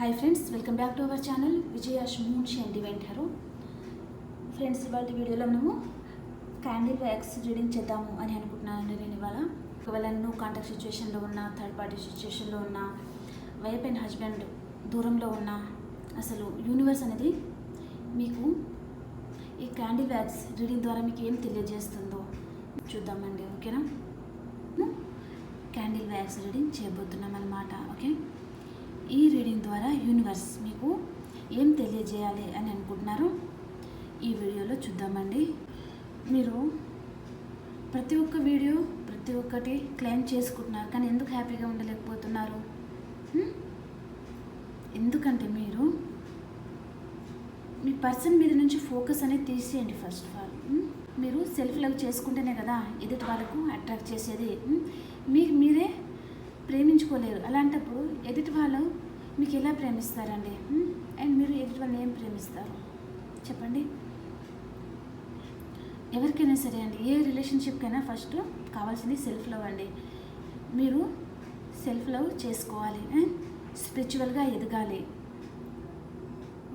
Hi friends welcome back to our channel Vijaya's Munshi అండి వెంటారు friends ఇవాళ వీడియోలో మనము క్యాండిల్ వ్యాక్స్ రీడింగ్ చేద్దాము అని అనుకుంటున్నానండి నేను ఇవాళ. ఒకవేళ నువ్వు కాంటాక్ట్ సిచ్యువేషన్లో ఉన్నా థర్డ్ పార్టీ సిచ్యువేషన్లో ఉన్న వైఫ్ అండ్ హస్బెండ్ దూరంలో ఉన్న అసలు యూనివర్స్ అనేది మీకు ఈ క్యాండిల్ వ్యాక్స్ రీడింగ్ ద్వారా మీకు ఏం తెలియజేస్తుందో చూద్దామండి ఓకేనా? క్యాండిల్ వ్యాక్స్ రీడింగ్ చేయబోతున్నాం అనమాట ఓకే? ఈ రీడింగ్ ద్వారా యూనివర్స్ మీకు ఏం తెలియజేయాలి అని అనుకుంటున్నారు ఈ వీడియోలో చూద్దామండి. మీరు ప్రతి ఒక్క వీడియో ప్రతి ఒక్కటి క్లెయిమ్ చేసుకుంటున్నారు కానీ ఎందుకు హ్యాపీగా ఉండలేకపోతున్నారు? ఎందుకంటే మీరు మీ పర్సన్ మీద నుంచి ఫోకస్ అనేది తీసేయండి ఫస్ట్ ఆఫ్ ఆల్. మీరు సెల్ఫ్ లవ్ చేసుకుంటేనే కదా ఎదుటి వాళ్ళకు అట్రాక్ట్ చేసేది. మీ మీకు మీరే ప్రేమించుకోలేరు. అలాంటప్పుడు ఎదుటి వాళ్ళు మీకు ఎలా ప్రేమిస్తారండి? అండ్ మీరు ఎదుటి వాళ్ళని ఏం ప్రేమిస్తారు? చెప్పండి. ఎవరికైనా సరే అండి ఏ రిలేషన్షిప్కైనా ఫస్ట్ కావాల్సింది సెల్ఫ్ లవ్ అండి. మీరు సెల్ఫ్ లవ్ చేసుకోవాలి స్పిరిచువల్గా ఎదగాలి.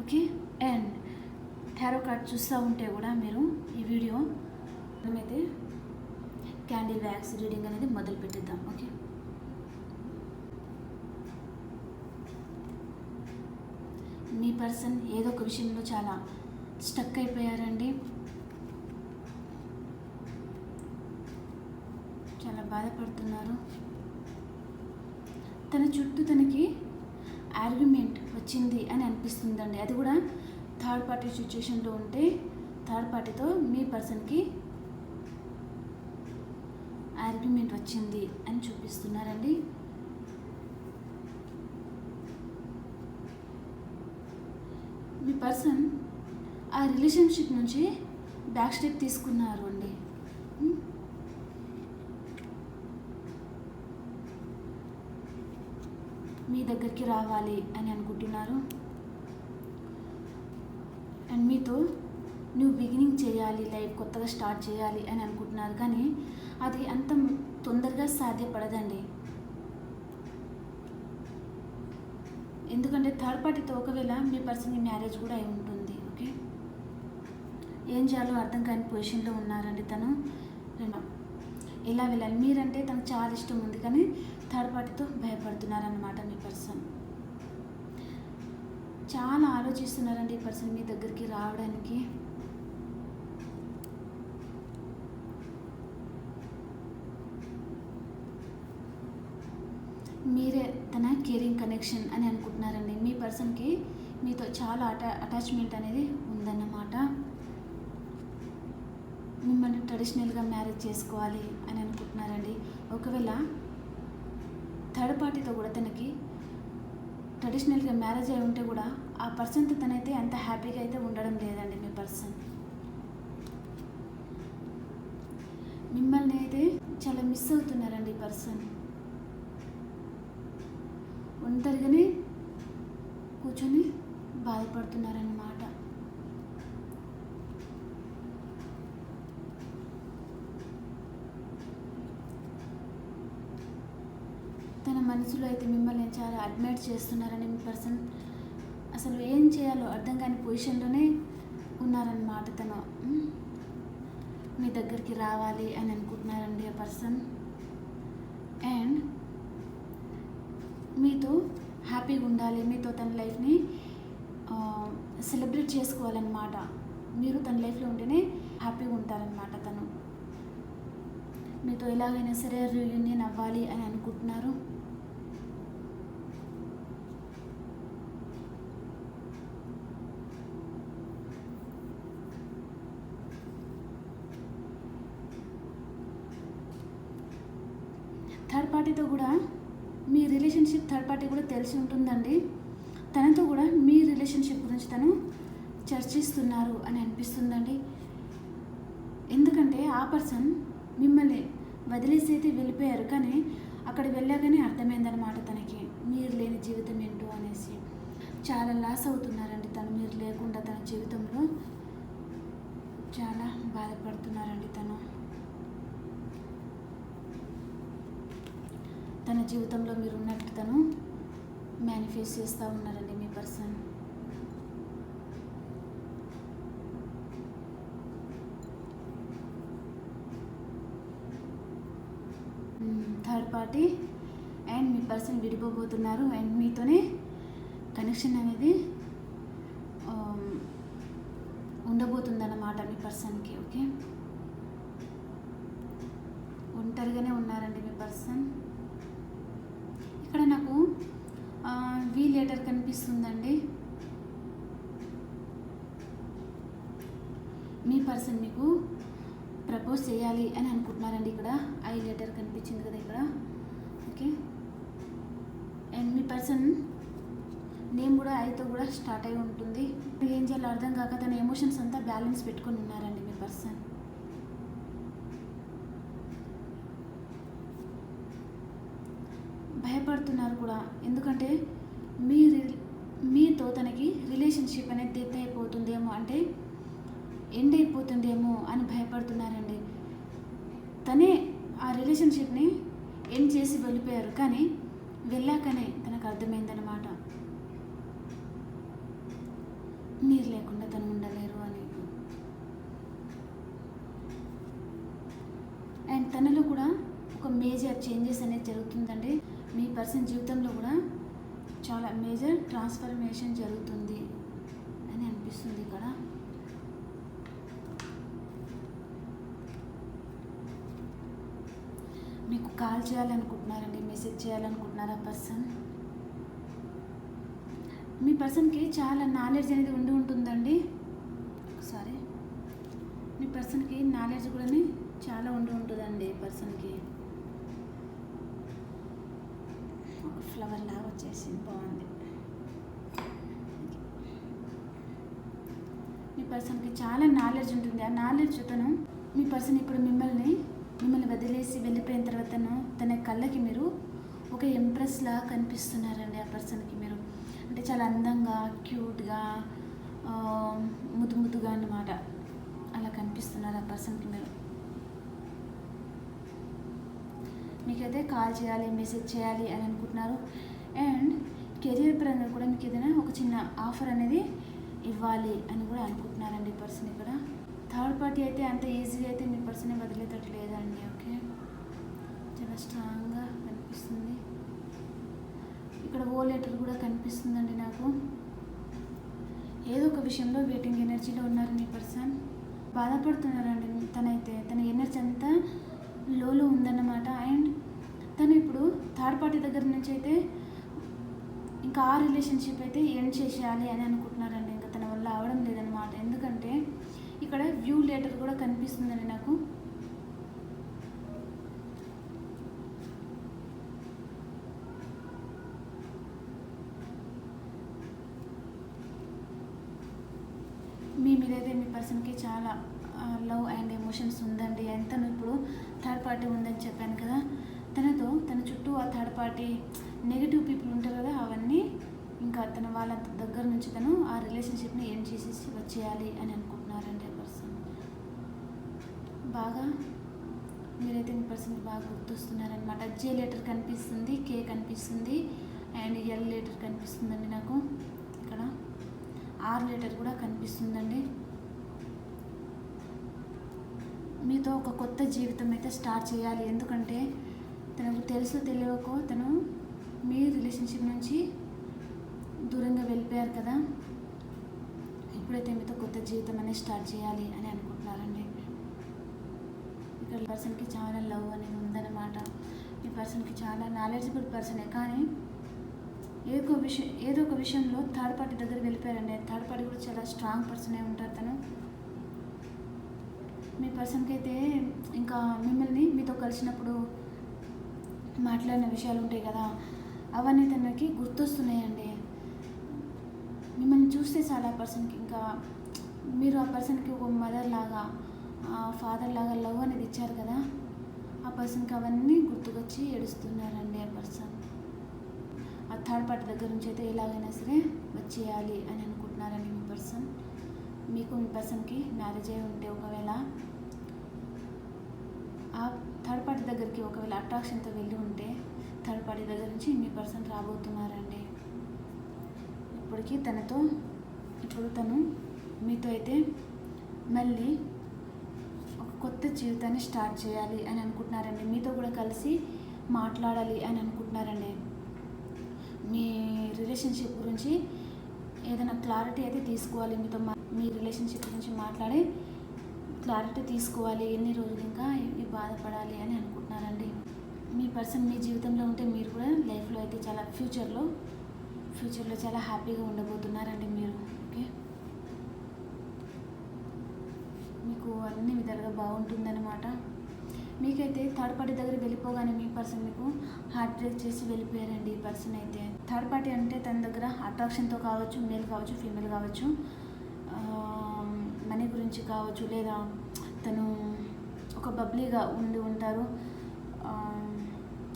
ఓకే? అండ్ టారో కార్డ్ చూస్తూ ఉంటే కూడా మీరు ఈ వీడియో మనమైతే క్యాండిల్ వ్యాక్స్ రీడింగ్ అనేది మొదలు పెట్టిద్దాం ఓకే? మీ పర్సన్ ఏదో ఒక విషయంలో చాలా స్టక్ అయిపోయారండి. చాలా బాధపడుతున్నారు. తన చుట్టూ తనకి ఆర్గ్యుమెంట్ వచ్చింది అని అనిపిస్తుందండి. అది కూడా థర్డ్ పార్టీ సిచ్యుయేషన్లో ఉంటే థర్డ్ పార్టీతో మీ పర్సన్కి ఆర్గ్యుమెంట్ వచ్చింది అని చూపిస్తున్నారండి మీ పర్సన్ ఆ రిలేషన్షిప్ నుంచి బ్యాక్ స్టెప్ తీసుకున్నారు అండి. Hmm? మీ దగ్గరికి రావాలి అని అనుకుంటున్నారు. అండ్ మీతో నువ్వు బిగినింగ్ చేయాలి లైఫ్ కొత్తగా స్టార్ట్ చేయాలి అని అనుకుంటున్నారు. కానీ అది అంత తొందరగా సాధ్యపడదండి. ఎందుకంటే థర్డ్ పార్టీతో ఒకవేళ మీ పర్సన్ మ్యారేజ్ కూడా అయి ఉంటుంది ఓకే ఏం చేయాలో అర్థం కాని పొజిషన్లో ఉన్నారండి తను. ఎలా వెళ్ళాలి? మీరంటే తనకు చాలా ఇష్టం ఉంది కానీ థర్డ్ పార్టీతో భయపడుతున్నారన్నమాట మీ పర్సన్ చాలా ఆలోచిస్తున్నారండి ఈ పర్సన్ మీ దగ్గరికి రావడానికి. మీరే తన కేరింగ్ కనెక్షన్ అని అనుకుంటున్నారండి. మీ పర్సన్కి మీతో చాలా అటా అటాచ్మెంట్ అనేది ఉందన్నమాట. మిమ్మల్ని ట్రెడిషనల్గా మ్యారేజ్ చేసుకోవాలి అని అనుకుంటున్నారండి. ఒకవేళ థర్డ్ పార్టీతో కూడా తనకి ట్రెడిషనల్గా మ్యారేజ్ అయి ఉంటే కూడా ఆ పర్సన్తో తనైతే అంత హ్యాపీగా అయితే ఉండడం లేదండి మీ పర్సన్ మిమ్మల్ని అయితే చాలా మిస్ అవుతున్నారండి ఈ పర్సన్ ఒంటరిగానే కూర్చొని బాధపడుతున్నారన్నమాట. తన మనసులో అయితే మిమ్మల్ని చాలా అడ్మైర్ చేస్తున్నారని మీ పర్సన్ అసలు ఏం చేయాలో అర్థం కాని పొజిషన్లోనే ఉన్నారన్నమాట తను. మీ దగ్గరికి రావాలి అని అనుకుంటున్నారండి ఆ పర్సన్. అండ్ మీతో హ్యాపీగా ఉండాలి మీతో తన లైఫ్ని సెలబ్రేట్ చేసుకోవాలన్నమాట. మీరు తన లైఫ్లో ఉంటేనే హ్యాపీగా ఉంటారనమాట తను. మీతో ఎలాగైనా సరే రీయూనియన్ అవ్వాలి అని అనుకుంటున్నారు. థర్డ్ పార్టీతో కూడా మీ రిలేషన్షిప్ థర్డ్ పార్టీ కూడా తెలిసి ఉంటుందండి. తనతో కూడా మీ రిలేషన్షిప్ గురించి తను చర్చిస్తున్నారు అని అనిపిస్తుందండి. ఎందుకంటే ఆ పర్సన్ మిమ్మల్ని వదిలేసి అయితే వెళ్ళిపోయారు కానీ అక్కడ వెళ్ళాకనే అర్థమైందనమాట తనకి మీరు లేని జీవితం ఏంటో అనేసి. చాలా లాస్ అవుతున్నారండి తను. మీరు లేకుండా తన జీవితంలో చాలా బాధపడుతున్నారండి తను. తన జీవితంలో మీరు ఉన్నట్టు తను మేనిఫెస్ట్ చేస్తూ ఉన్నారండి మీ పర్సన్ థర్డ్ పార్టీ అండ్ మీ పర్సన్ విడిపోబోతున్నారు అండ్ మీతోనే కనెక్షన్ అనేది um, ఉండబోతుందన్నమాట మీ పర్సన్కి ఓకే ఒంటరిగానే ఉన్నారండి మీ పర్సన్ ఇక్కడ నాకు వి లెటర్ కనిపిస్తుందండి. మీ పర్సన్ మీకు ప్రపోజ్ చేయాలి అని అనుకుంటున్నారండి ఇక్కడ. ఐ లెటర్ కనిపించింది కదా ఇక్కడ. ఓకే అండ్ మీ పర్సన్ నేమ్ కూడా ఐతో కూడా స్టార్ట్ అయి ఉంటుంది. ఏం చేయాలో అర్థం కాక తన ఎమోషన్స్ అంతా బ్యాలెన్స్ పెట్టుకొని ఉన్నారండి మీ పర్సన్ భయపడుతున్నారు కూడా. ఎందుకంటే మీ రి- మీతో తనకి రిలేషన్షిప్ అనేది డెత్ అయిపోతుందేమో అంటే ఎండ్ అయిపోతుందేమో అని భయపడుతున్నారండి. తనే ఆ రిలేషన్షిప్ని ఎండ్ చేసి వెళ్ళిపోయారు. కానీ వెళ్ళాకనే తనకు అర్థమైందనమాట మీరు లేకుండా తను ఉండలేరు అని. అండ్ తనలో కూడా ఒక మేజర్ చేంజెస్ అనేది జరుగుతుందండి. మీ పర్సన్ జీవితంలో కూడా చాలా మేజర్ ట్రాన్స్ఫర్మేషన్ జరుగుతుంది అని అనిపిస్తుంది ఇక్కడ. మీకు కాల్ చేయాలనుకుంటున్నారండి మెసేజ్ చేయాలనుకుంటున్నారా పర్సన్? మీ పర్సన్కి చాలా నాలెడ్జ్ అనేది ఉండి ఉంటుందండి. సారీ మీ పర్సన్కి నాలెడ్జ్ కూడా చాలా ఉండి ఉంటుందండి పర్సన్కి ఒక ఫ్లవర్ లాగా వచ్చేసింది. బాగుంది. మీ పర్సన్కి చాలా నాలెడ్జ్ ఉంటుంది. ఆ నాలెడ్జ్ తను మీ పర్సన్ ఇప్పుడు మిమ్మల్ని మిమ్మల్ని వదిలేసి వెళ్ళిపోయిన తర్వాతను తన కళ్ళకి మీరు ఒక ఎంప్రెస్ లాగా కనిపిస్తున్నారండి ఆ పర్సన్కి మీరు. అంటే చాలా అందంగా క్యూట్గా ముద్దు ముద్దుగా అన్నమాట. అలా కనిపిస్తున్నారు ఆ పర్సన్కి మీరు. మీకైతే కాల్ చేయాలి మెసేజ్ చేయాలి అని అనుకుంటున్నారు. అండ్ కెరియర్ పరంగా కూడా మీకు ఏదైనా ఒక చిన్న ఆఫర్ అనేది ఇవ్వాలి అని కూడా అనుకుంటున్నారండి ఈ పర్సన్ ఇక్కడ. థర్డ్ పార్టీ అయితే అంత ఈజీగా అయితే మీ పర్సనే వదిలేటట్టు లేదండి ఓకే? చాలా స్ట్రాంగ్గా కనిపిస్తుంది. ఇక్కడ ఓ లెటర్ కూడా కనిపిస్తుందండి నాకు. ఏదో ఒక విషయంలో వెయిటింగ్ ఎనర్జీలో ఉన్నారు మీ పర్సన్. బాధపడుతున్నారండి తనైతే. తన ఎనర్జీ అంతా లోలో ఉందన్నమాట. అండ్ తను ఇప్పుడు థర్డ్ పార్టీ దగ్గర నుంచి అయితే ఇంకా ఆ రిలేషన్షిప్ అయితే ఎండ్ చేసేయాలి అని అనుకుంటున్నారండి. ఇంకా తన వల్ల అవడం లేదనమాట ఎందుకంటే ఇక్కడ వ్యూ లెటర్ కూడా కనిపిస్తుందండి నాకు. మీ మీదైతే మీ పర్సన్కి చాలా లవ్ అండ్ ఎమోషన్స్ ఉందండి. అండ్ తను ఇప్పుడు థర్డ్ పార్టీ ఉందని చెప్పాను కదా తనతో తన చుట్టూ ఆ థర్డ్ పార్టీ నెగిటివ్ పీపుల్ ఉంటారు కదా అవన్నీ ఇంకా తన వాళ్ళ దగ్గర నుంచి తను ఆ రిలేషన్షిప్ని ఏం చేసేసి వచ్చేయాలి అని అనుకుంటున్నారండి ఆ పర్సన్ బాగా మీరైతే ఈ పర్సన్ బాగా గుర్తొస్తున్నారనమాట జే లెటర్ కనిపిస్తుంది కే కనిపిస్తుంది అండ్ ఎల్ లెటర్ కనిపిస్తుందండి నాకు. ఇక్కడ ఆర్ లెటర్ కూడా కనిపిస్తుందండి. మీతో ఒక కొత్త జీవితం అయితే స్టార్ట్ చేయాలి. ఎందుకంటే తనకు తెలుసు తెలియకో తను మీ రిలేషన్షిప్ నుంచి దూరంగా వెళ్ళిపోయారు కదా. ఇప్పుడైతే మీతో కొత్త జీవితం అనేది స్టార్ట్ చేయాలి అని అనుకుంటున్నారండి. ఇక్కడ పర్సన్కి చాలా లవ్ అనేది ఉందన్నమాట. ఈ పర్సన్కి చాలా నాలెడ్జబుల్ పర్సనే కానీ ఏదో ఒక విషయం ఏదో ఒక విషయంలో థర్డ్ పార్టీ దగ్గర వెళ్ళిపోయారండి. థర్డ్ పార్టీ కూడా చాలా స్ట్రాంగ్ పర్సనే ఉంటారు తను. మీ పర్సన్కి అయితే ఇంకా మిమ్మల్ని మీతో కలిసినప్పుడు మాట్లాడిన విషయాలు ఉంటాయి కదా అవన్నీ తనకి గుర్తొస్తున్నాయండి. మిమ్మల్ని చూస్తే చాలా పర్సన్కి. ఇంకా మీరు ఆ పర్సన్కి ఒక మదర్ లాగా ఫాదర్ లాగా లవ్ అనేది ఇచ్చారు కదా ఆ పర్సన్కి అవన్నీ గుర్తుకొచ్చి ఏడుస్తున్నారండి ఆ పర్సన్. ఆ థర్డ్ పార్టీ దగ్గర నుంచి అయితే ఎలాగైనా సరే వచ్చేయాలి అని అనుకుంటున్నారండి మీ పర్సన్. మీకు మీ పర్సన్కి మ్యారేజ్ అయి ఉంటే ఒకవేళ ఆ థర్డ్ పార్టీ దగ్గరికి ఒకవేళ అట్రాక్షన్తో వెళ్ళి ఉంటే థర్డ్ పార్టీ దగ్గర నుంచి మీ పర్సన్ రాబోతున్నారండి. ఇప్పటికీ తనతో ఇప్పుడు తను మీతో అయితే మళ్ళీ ఒక కొత్త జీవితాన్ని స్టార్ట్ చేయాలి అని అనుకుంటున్నారండి. మీతో కూడా కలిసి మాట్లాడాలి అని అనుకుంటున్నారండి. మీ రిలేషన్షిప్ గురించి ఏదైనా క్లారిటీ అయితే తీసుకోవాలి మీతో మా మీ రిలేషన్షిప్ గురించి మాట్లాడి క్లారిటీ తీసుకోవాలి ఎన్ని రోజులు ఇంకా ఇవి బాధపడాలి అని అనుకుంటున్నారండి మీ పర్సన్ మీ జీవితంలో ఉంటే మీరు కూడా లైఫ్లో అయితే చాలా ఫ్యూచర్లో ఫ్యూచర్లో చాలా హ్యాపీగా ఉండబోతున్నారండి మీరు ఓకే? మీకు అన్ని విధాలుగా బాగుంటుందన్నమాట. మీకైతే థర్డ్ పార్టీ దగ్గర వెళ్ళిపోగానే మీ పర్సన్ మీకు హార్ట్ బ్రేక్ చేసి వెళ్ళిపోయారండి ఈ పర్సన్ అయితే. థర్డ్ పార్టీ అంటే తన దగ్గర అట్రాక్షన్తో కావచ్చు మేల్ కావచ్చు ఫీమేల్ కావచ్చు మనీ గురించి కావచ్చు లేదా తను ఒక బబ్లీగా ఉండి ఉంటారు.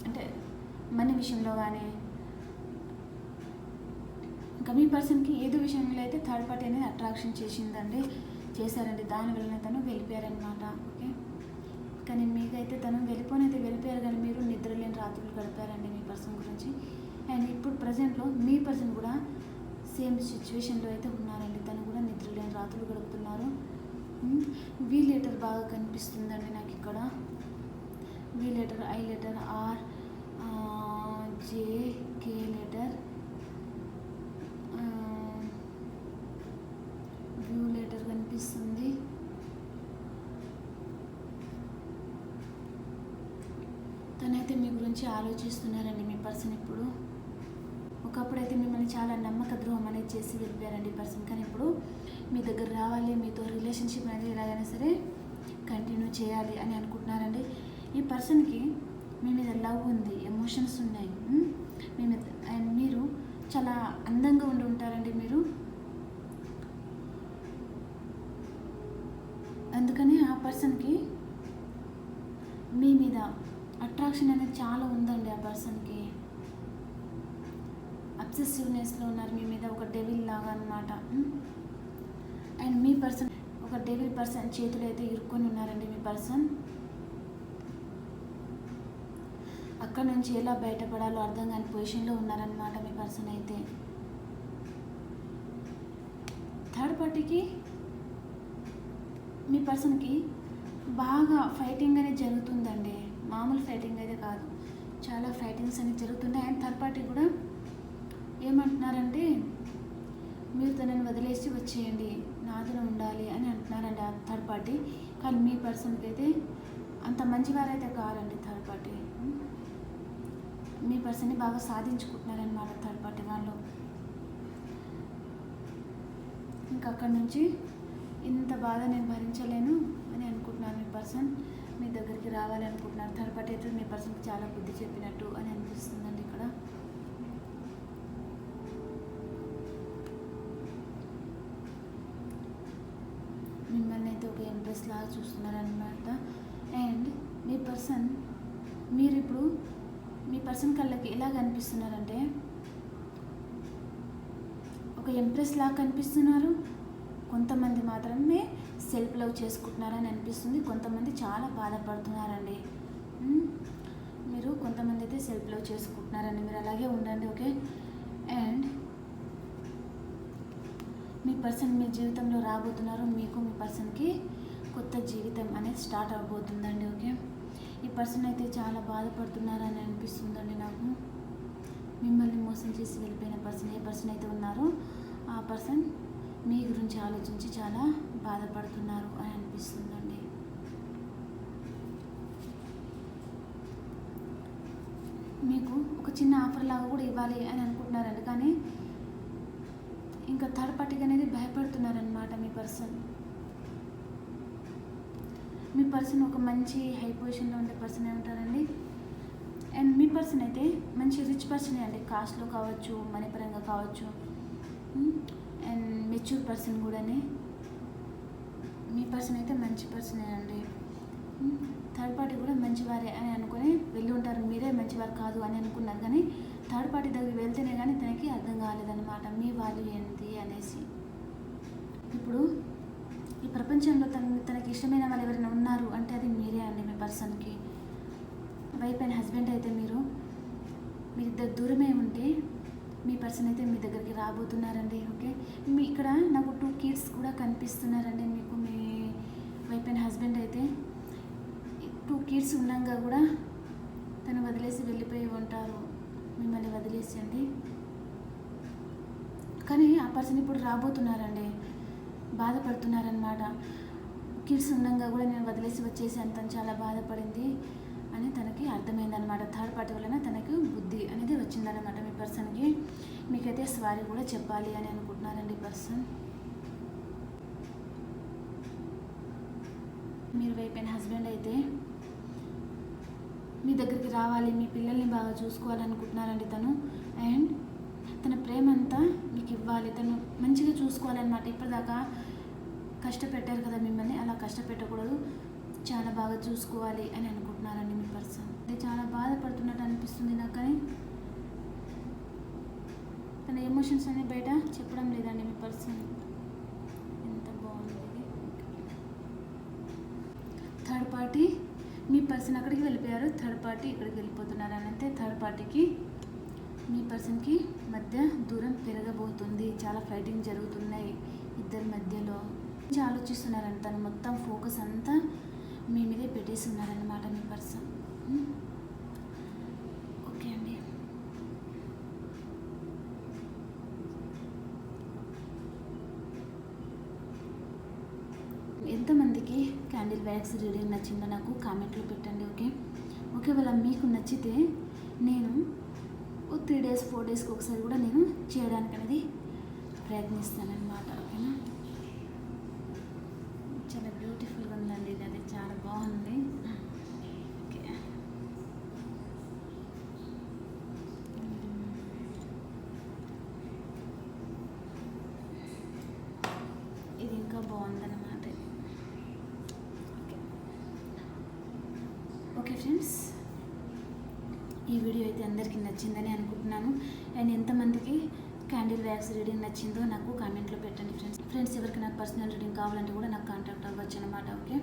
అంటే మనీ విషయంలో కానీ ఇంకా మీ పర్సన్కి ఏదో విషయంలో అయితే థర్డ్ పార్టీ అనేది అట్రాక్షన్ చేసిందండి చేశారండి దాని వలన తను వెళ్ళిపోయారనమాట ఓకే కానీ మీకైతే తను వెళ్ళిపోనైతే వెళ్ళిపోయారు కానీ మీరు నిద్రలేని రాత్రులు గడిపారండి మీ పర్సన్ గురించి. అండ్ ఇప్పుడు ప్రజెంట్లో మీ పర్సన్ కూడా సేమ్ సిచ్యువేషన్లో అయితే ఉన్నారండి. తను కూడా నిద్రలేని రాత్రులు గడుపుతున్నారు. వీ లెటర్ బాగా కనిపిస్తుందండి నాకు ఇక్కడ. V letter I letter R J K letter U letter కనిపిస్తుంది తనైతే మీ గురించి ఆలోచిస్తున్నారండి మీ పర్సన్ ఇప్పుడు. ఒకప్పుడు అయితే మిమ్మల్ని చాలా నమ్మక ద్రోహం అనేది చేసి వెళ్ళిపోయారండి ఈ పర్సన్. కానీ ఇప్పుడు మీ దగ్గర రావాలి మీతో రిలేషన్షిప్ అనేది ఎలాగైనా సరే కంటిన్యూ చేయాలి అని అనుకుంటున్నారండి. ఈ పర్సన్కి మీ మీద లవ్ ఉంది ఎమోషన్స్ ఉన్నాయి మీ మీద అండ్ మీరు చాలా అందంగా ఉండి ఉంటారండి మీరు. అందుకని ఆ పర్సన్కి మీ మీద అట్రాక్షన్ అనేది చాలా ఉందండి ఆ పర్సన్కి అబ్సెసివ్నెస్లో ఉన్నారు మీ మీద ఒక డెవిల్ లాగా అనమాట అండ్ hmm? మీ పర్సన్ ఒక డెవిల్ పర్సన్ చేతులు అయితే ఇరుక్కొని ఉన్నారండి మీ పర్సన్ అక్కడ నుంచి ఎలా బయటపడాలో అర్థం కాని పొజిషన్లో ఉన్నారనమాట మీ పర్సన్ అయితే. థర్డ్ పార్టీకి మీ పర్సన్కి బాగా ఫైటింగ్ అనేది జరుగుతుందండి. మామూలు ఫైటింగ్ అయితే కాదు. చాలా ఫైటింగ్స్ అనేవి జరుగుతున్నాయి. అండ్ థర్డ్ పార్టీ కూడా ఏమంటున్నారంటే మీరు తనని వదిలేసి వచ్చేయండి. నాదులో ఉండాలి అని అంటున్నారండి ఆ థర్డ్ పార్టీ కానీ మీ పర్సన్కి అయితే అంత మంచివారైతే కారండి థర్డ్ పార్టీ మీ పర్సన్ని బాగా సాధించుకుంటున్నారనమాట థర్డ్ పార్టీ వాళ్ళు. ఇంకా అక్కడి నుంచి ఇంత బాధ నేను భరించలేను అని అనుకుంటున్నాను మీ పర్సన్ మీ దగ్గరికి రావాలి అనుకుంటున్నారు. థర్డ్ పార్టీ అయితే మీ పర్సన్కి చాలా బుద్ధి చెప్పినట్టు అని అనిపిస్తుందండి ఇక్కడ. మిమ్మల్ని అయితే ఒక ఎంప్రెస్ లాగా చూస్తున్నారనమాట అండ్ మీ పర్సన్ మీరు ఇప్పుడు మీ పర్సన్ కళ్ళకి ఎలా కనిపిస్తున్నారంటే ఒక ఎంప్రెస్ లాగా కనిపిస్తున్నారు. కొంతమంది మాత్రమే సెల్ఫ్ లవ్ చేసుకుంటున్నారని అనిపిస్తుంది. కొంతమంది చాలా బాధపడుతున్నారండి. మీరు కొంతమంది అయితే సెల్ఫ్ లవ్ చేసుకుంటున్నారండి మీరు అలాగే ఉండండి ఓకే? అండ్ మీ పర్సన్ మీ జీవితంలో రాబోతున్నారు. మీకు మీ పర్సన్కి కొత్త జీవితం అనేది స్టార్ట్ అవబోతుందండి ఓకే? ఈ పర్సన్ అయితే చాలా బాధపడుతున్నారని అనిపిస్తుందండి నాకు. మిమ్మల్ని మోసం చేసి వెళ్ళిపోయిన పర్సన్ ఏ పర్సన్ అయితే ఉన్నారో ఆ పర్సన్ మీ గురించి ఆలోచించి చాలా బాధపడుతున్నారు అని అనిపిస్తుందండి. మీకు ఒక చిన్న ఆఫర్ లాగా కూడా ఇవ్వాలి అని అనుకుంటున్నారండి. కానీ ఇంకా థర్డ్ పార్టీకి అనేది భయపడుతున్నారనమాట మీ పర్సన్. మీ పర్సన్ ఒక మంచి హై పొజిషన్లో ఉండే పర్సన్ ఉంటారండి. అండ్ మీ పర్సన్ అయితే మంచి రిచ్ పర్సనే అండి. కాస్ట్లో కావచ్చు మనీ పరంగా కావచ్చు. మెచ్యూర్ పర్సన్ కూడానే. మీ పర్సన్ అయితే మంచి పర్సనే అండి. థర్డ్ పార్టీ కూడా మంచివారే అని అనుకుని వెళ్ళి ఉంటారు. మీరే మంచివారు కాదు అని అనుకున్నారు కానీ థర్డ్ పార్టీ దగ్గరికి వెళ్తేనే కానీ తనకి అర్థం కాలేదన్నమాట. మీ వాళ్ళు ఏంటి అనేసి. ఇప్పుడు ఈ ప్రపంచంలో తన తనకి ఇష్టమైన వాళ్ళు ఎవరైనా ఉన్నారు అంటే అది మీరే అండి మీ పర్సన్కి. వైఫ్ అండ్ హస్బెండ్ అయితే మీరు మీ ఇద్దరు దూరమే ఉంటే మీ పర్సన్ అయితే మీ దగ్గరికి రాబోతున్నారండి ఓకే? మీ ఇక్కడ నాకు టూ కిడ్స్ కూడా కనిపిస్తున్నారండి మీకు మీ వైఫ్ అండ్ హస్బెండ్ అయితే. టూ కిడ్స్ ఉన్నాగా కూడా తను వదిలేసి వెళ్ళిపోయి ఉంటారు. మిమ్మల్ని వదిలేసండి కానీ ఆ పర్సన్ ఇప్పుడు రాబోతున్నారండి. బాధపడుతున్నారనమాట కిడ్స్ ఉండగా కూడా నేను వదిలేసి వచ్చేసి అంత చాలా బాధపడింది. అని తనకి అర్థమైందనమాట థర్డ్ పార్టీ వలన తనకి బుద్ధి అనేది వచ్చిందనమాట మీ పర్సన్కి. మీకైతే సారీ కూడా చెప్పాలి అని అనుకుంటున్నారండి పర్సన్. మీరు వైపు హస్బెండ్ అయితే మీ దగ్గరికి రావాలి మీ పిల్లల్ని బాగా చూసుకోవాలనుకుంటున్నారండి తను. అండ్ తన ప్రేమంతా మీకు ఇవ్వాలి తను మంచిగా చూసుకోవాలన్నమాట. ఇప్పటిదాకా కష్టపెట్టారు కదా మిమ్మల్ని అలా కష్టపెట్టకూడదు. చాలా బాగా చూసుకోవాలి అని అనుకుంటున్నారండి మీ పర్సన్. అది చాలా బాధపడుతున్నట్టు అనిపిస్తుంది నాకు కానీ. తన ఎమోషన్స్ అన్ని బయట చెప్పడం లేదండి మీ పర్సన్. ఎంత బాగుంది. థర్డ్ పార్టీ మీ పర్సన్ అక్కడికి వెళ్ళిపోయారు. థర్డ్ పార్టీ ఇక్కడికి వెళ్ళిపోతున్నారు అని అంటే థర్డ్ పార్టీకి మీ పర్సన్కి మధ్య దూరం పెరగబోతుంది. చాలా ఫైటింగ్ జరుగుతున్నాయి ఇద్దరి మధ్యలో. మంచి ఆలోచిస్తున్నారంట తను మొత్తం ఫోకస్ అంతా మీ మీదే పెట్టేస్తున్నారనమాట మీ పర్సన్ ఓకే అండి. ఎంతమందికి క్యాండిల్ వ్యాక్స్ రీడింగ్ నచ్చిందో నాకు కామెంట్లో పెట్టండి ఓకే? ఒకవేళ మీకు నచ్చితే నేను ఓ త్రీ డేస్ ఫోర్ డేస్కి ఒకసారి కూడా నేను చేయడానికి అనేది ప్రయత్నిస్తానన్నమాట ఓకేనా చాలా బ్యూటిఫుల్గా ఉందండి ఇది అది చాలా బాగుంది ఓకే ఇది ఇంకా బాగుందన్నమాట ఓకే ఓకే ఫ్రెండ్స్ ఈ వీడియో అయితే అందరికీ నచ్చిందని అనుకుంటున్నాను. అండ్ ఎంతమందికి క్యాండిల్ వ్యాక్స్ రీడింగ్ నచ్చిందో నాకు కామెంట్లో పెట్టండి ఫ్రెండ్స్. ఫ్రెండ్స్ ఎవరికి నాకు పర్సనల్ రీడింగ్ కావాలంటే కూడా నాకు కాంటాక్ట్ అవ్వచ్చు అనమాట ఓకే?